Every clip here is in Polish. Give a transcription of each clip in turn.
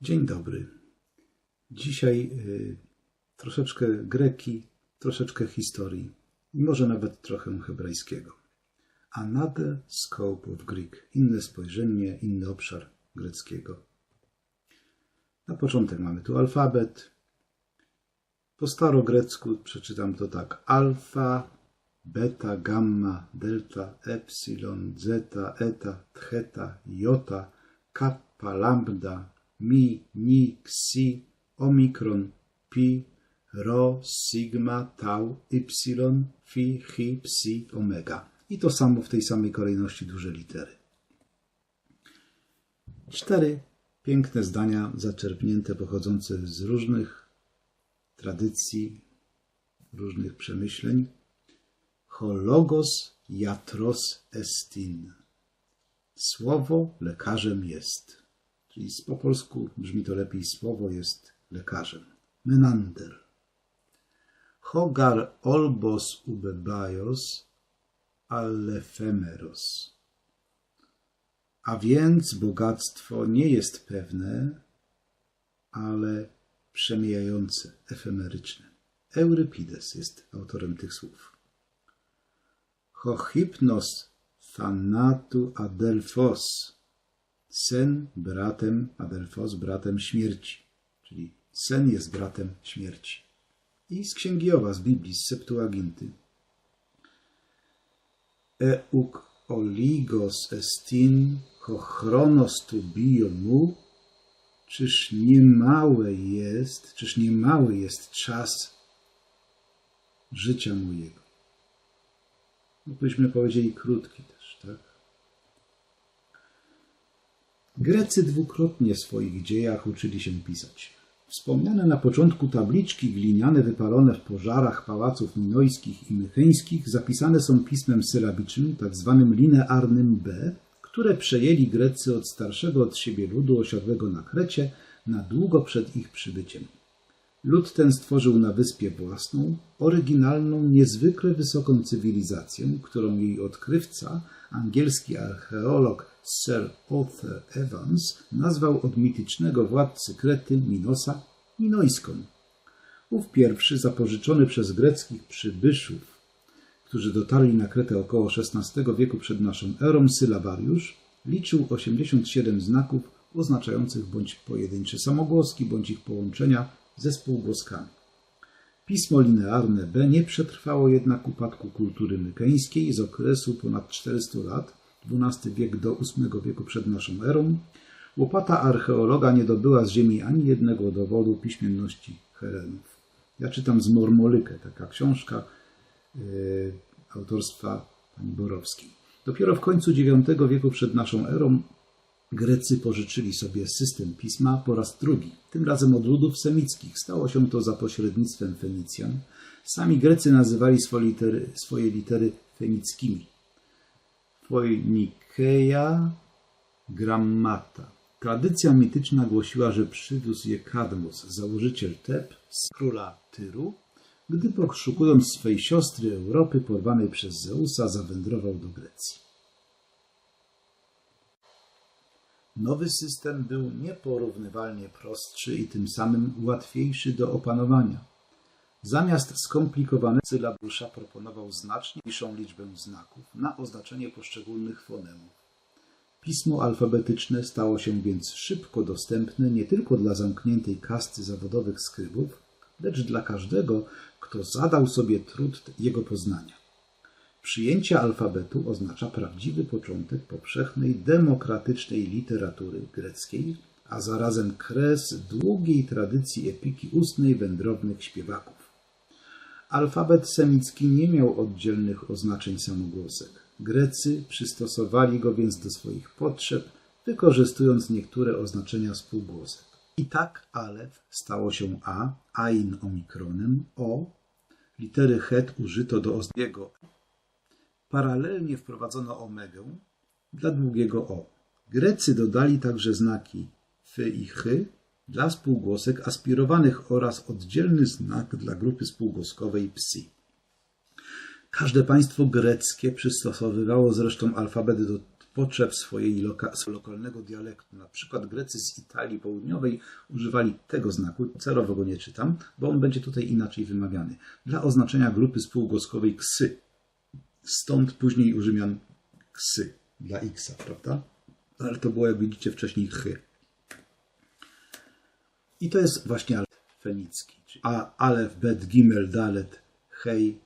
Dzień dobry. Dzisiaj y, troszeczkę greki, troszeczkę historii i może nawet trochę hebrajskiego. Another scope of Greek. Inne spojrzenie, inny obszar greckiego. Na początek mamy tu alfabet. Po starogrecku przeczytam to tak. Alfa, beta, gamma, delta, epsilon, zeta, eta, theta, jota, kappa, lambda, mi, ni, xi, omikron, pi, rho, sigma, tau, y, phi, chi, psi, omega. I to samo w tej samej kolejności duże litery. Cztery piękne zdania zaczerpnięte, pochodzące z różnych tradycji, różnych przemyśleń. Hologos jatros estin. Słowo lekarzem jest. Czyli po polsku brzmi to lepiej słowo jest lekarzem. Menander. Hogar olbos ubebaios allefemeros. A więc bogactwo nie jest pewne, ale przemijające, efemeryczne. Eurypides jest autorem tych słów. Chochipnos thanatu adelphos. Sen bratem, adelphos bratem śmierci. Czyli sen jest bratem śmierci. I z Księgi Jowa, z Biblii, z Septuaginty. Euk oligos estin chochronos tu biomu. Czyż niemały jest, czyż niemały jest czas życia mojego. No, byśmy powiedzieli krótki też, tak? Grecy dwukrotnie w swoich dziejach uczyli się pisać. Wspomniane na początku tabliczki gliniane wypalone w pożarach pałaców minojskich i mycheńskich zapisane są pismem sylabicznym, tak zwanym linearnym B, które przejęli Grecy od starszego od siebie ludu osiadłego na Krecie na długo przed ich przybyciem. Lud ten stworzył na wyspie własną, oryginalną, niezwykle wysoką cywilizację, którą jej odkrywca, angielski archeolog Sir Arthur Evans, nazwał od mitycznego władcy Krety Minosa Minojską. Ów pierwszy, zapożyczony przez greckich przybyszów, którzy dotarli na Kretę około XVI wieku przed naszą erą, sylabariusz, liczył 87 znaków oznaczających bądź pojedyncze samogłoski, bądź ich połączenia ze spółgłoskami. Pismo linearne B nie przetrwało jednak upadku kultury mykeńskiej z okresu ponad 400 lat, XII wiek do VIII wieku przed naszą erą. Łopata archeologa nie dobyła z ziemi ani jednego dowodu piśmienności Herenów. Ja czytam z Mormolykę, taka książka yy, autorstwa pani Borowskiej. Dopiero w końcu IX wieku przed naszą erą Grecy pożyczyli sobie system pisma po raz drugi, tym razem od ludów semickich. Stało się to za pośrednictwem Fenicjan. Sami Grecy nazywali swoje litery, swoje litery fenickimi. Foinikeja grammata. Tradycja mityczna głosiła, że przywiózł je Kadmos, założyciel Teb z króla Tyru, gdy poszukując swej siostry Europy porwanej przez Zeusa zawędrował do Grecji. Nowy system był nieporównywalnie prostszy i tym samym łatwiejszy do opanowania. Zamiast skomplikowanego sylabusza proponował znacznie mniejszą liczbę znaków na oznaczenie poszczególnych fonemów. Pismo alfabetyczne stało się więc szybko dostępne nie tylko dla zamkniętej kasty zawodowych skrybów, lecz dla każdego, kto zadał sobie trud jego poznania. Przyjęcie alfabetu oznacza prawdziwy początek powszechnej, demokratycznej literatury greckiej, a zarazem kres długiej tradycji epiki ustnej wędrownych śpiewaków. Alfabet semicki nie miał oddzielnych oznaczeń samogłosek. Grecy przystosowali go więc do swoich potrzeb, wykorzystując niektóre oznaczenia spółgłosek. I tak alef stało się a, ain omikronem, o, litery het użyto do oznaczenia Paralelnie wprowadzono omegę dla długiego o. Grecy dodali także znaki f i ch dla spółgłosek aspirowanych oraz oddzielny znak dla grupy spółgłoskowej psi. Każde państwo greckie przystosowywało zresztą alfabet do potrzeb swojej loka, lokalnego dialektu. Na przykład Grecy z Italii Południowej używali tego znaku, celowo go nie czytam, bo on będzie tutaj inaczej wymawiany, dla oznaczenia grupy spółgłoskowej ksy. Stąd później u Rzymian ksy dla x, prawda? Ale to było, jak widzicie, wcześniej chy. I to jest właśnie alfabet fenicki. A, alef, bet, gimel, dalet, hej,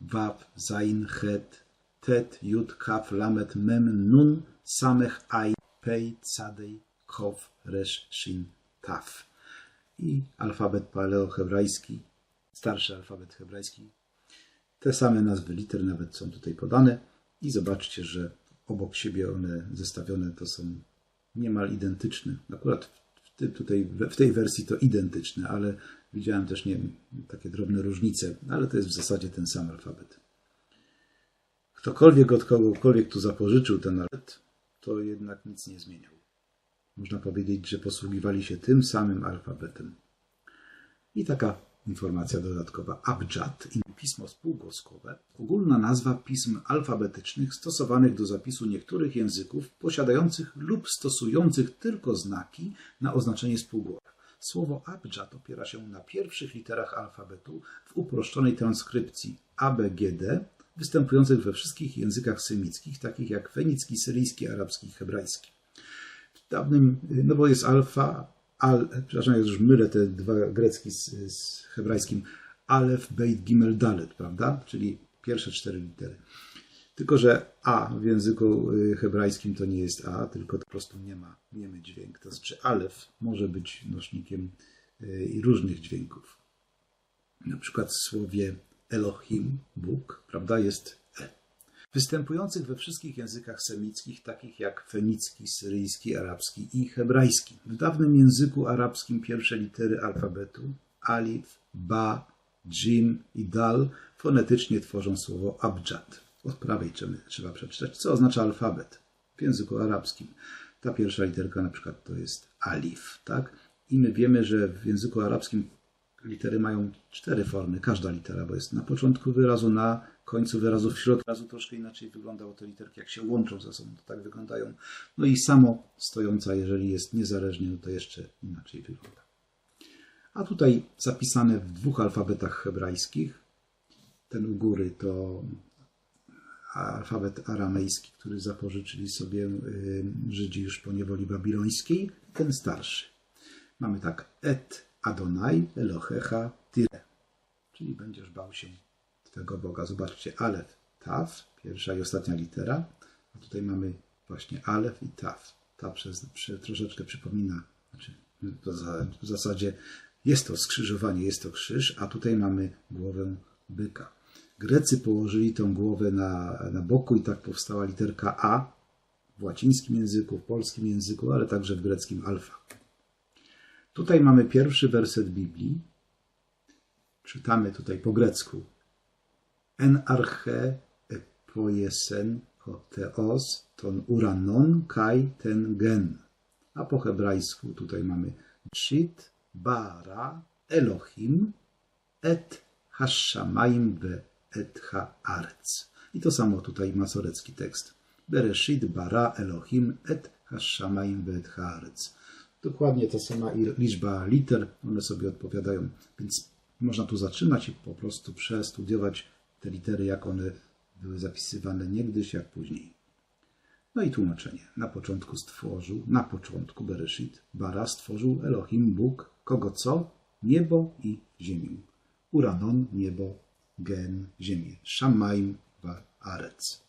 wab, zain, het, tet, jud, kaf, lamet, mem, nun, samech, aj, pej, cadej, kow, resz, shin, taf. I alfabet paleohebrajski, starszy alfabet hebrajski. Te same nazwy liter nawet są tutaj podane. I zobaczcie, że obok siebie one zestawione to są niemal identyczne. Akurat w, tutaj, w tej wersji to identyczne, ale widziałem też nie takie drobne różnice, ale to jest w zasadzie ten sam alfabet. Ktokolwiek od kogokolwiek tu zapożyczył ten alfabet, to jednak nic nie zmieniał. Można powiedzieć, że posługiwali się tym samym alfabetem. I taka informacja dodatkowa. Abjad, pismo spółgłoskowe, ogólna nazwa pism alfabetycznych stosowanych do zapisu niektórych języków posiadających lub stosujących tylko znaki na oznaczenie spółgłoskowe. Słowo abjad opiera się na pierwszych literach alfabetu w uproszczonej transkrypcji ABGD, występujących we wszystkich językach semickich, takich jak fenicki, syryjski, arabski i hebrajski. W dawnym, no bo jest alfa, al, przepraszam, już mylę te dwa grecki z, z hebrajskim, alef, beit, gimel, dalet, prawda? Czyli pierwsze cztery litery. Tylko, że A w języku hebrajskim to nie jest A, tylko po prostu nie ma niemy dźwięk. To znaczy alef może być nośnikiem i różnych dźwięków. Na przykład w słowie Elohim, Bóg, prawda, jest. Występujących we wszystkich językach semickich, takich jak fenicki, syryjski, arabski i hebrajski. W dawnym języku arabskim pierwsze litery alfabetu alif, ba, jim i dal fonetycznie tworzą słowo abjad. Od prawej trzeba przeczytać, co oznacza alfabet w języku arabskim. Ta pierwsza literka na przykład to jest alif, tak? I my wiemy, że w języku arabskim litery mają cztery formy, każda litera, bo jest na początku wyrazu, na końcu wyrazu, w środku wyrazu troszkę inaczej wygląda, bo te literki jak się łączą ze sobą, to tak wyglądają. No i samo stojąca, jeżeli jest niezależnie, no to jeszcze inaczej wygląda. A tutaj zapisane w dwóch alfabetach hebrajskich. Ten u góry to alfabet aramejski, który zapożyczyli sobie Żydzi już po niewoli babilońskiej. Ten starszy. Mamy tak et Adonai Elohecha Tire. Czyli będziesz bał się Twego Boga. Zobaczcie, Alef, Taf, pierwsza i ostatnia litera. A tutaj mamy właśnie Alef i Taf. Ta przez, przez, troszeczkę przypomina, znaczy w zasadzie jest to skrzyżowanie, jest to krzyż, a tutaj mamy głowę byka. Grecy położyli tą głowę na, na boku i tak powstała literka A w łacińskim języku, w polskim języku, ale także w greckim alfa. Tutaj mamy pierwszy werset Biblii. Czytamy tutaj po grecku. En arche epoiesen ho theos ton uranon kai ten gen. A po hebrajsku tutaj mamy shit bara Elohim et hashamaim ve et haaretz. I to samo tutaj masorecki tekst. Bereshit bara Elohim et hashamaim ve et haaretz. Dokładnie ta sama liczba liter, one sobie odpowiadają. Więc można tu zatrzymać i po prostu przestudiować te litery, jak one były zapisywane niegdyś, jak później. No i tłumaczenie. Na początku stworzył, na początku Bereshit, bara stworzył Elohim, Bóg, kogo co? Niebo i ziemię. Uranon, niebo, gen, ziemię. Shamaim, arec.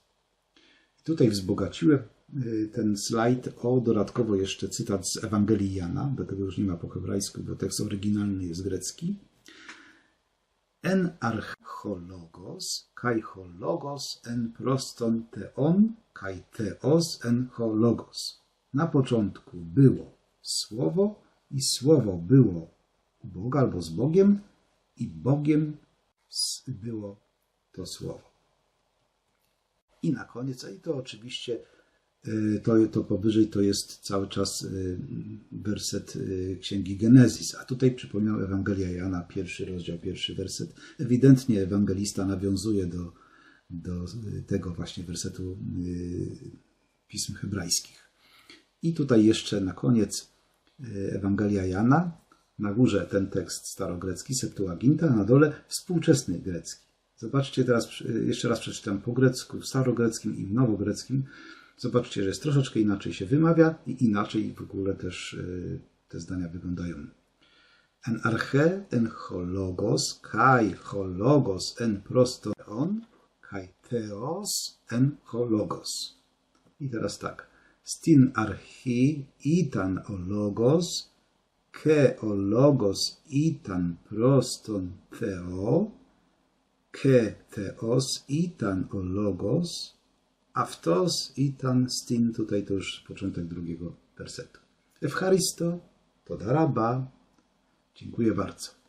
Tutaj wzbogaciłem ten slajd o dodatkowo jeszcze cytat z Ewangelii Jana, do tego już nie ma po hebrajsku, bo tekst oryginalny jest grecki. En archologos, kai hologos, en proston teon, kai theos en hologos. Na początku było słowo i słowo było u Boga albo z Bogiem i Bogiem było to słowo. I na koniec, i to oczywiście to, to powyżej to jest cały czas y, werset y, Księgi Genezis. A tutaj przypomniał Ewangelia Jana, pierwszy rozdział, pierwszy werset. Ewidentnie ewangelista nawiązuje do, do tego właśnie wersetu pism hebrajskich. I tutaj jeszcze na koniec y, Ewangelia Jana. Na górze ten tekst starogrecki, Septuaginta, na dole współczesny grecki. Zobaczcie teraz, y, jeszcze raz przeczytam po grecku, w starogreckim i w nowogreckim. Zobaczcie, że jest troszeczkę inaczej się wymawia i inaczej w ogóle też y, te zdania wyglądają. En arche, en hologos, kai hologos, en proston, kai theos, en hologos. I teraz tak. Stin archi itan ologos, ke ologos itan proston theo, ke theos itan ologos, Aftos itan stin, tutaj to już początek drugiego wersetu. Ewcharisto, to daraba. Dziękuję bardzo.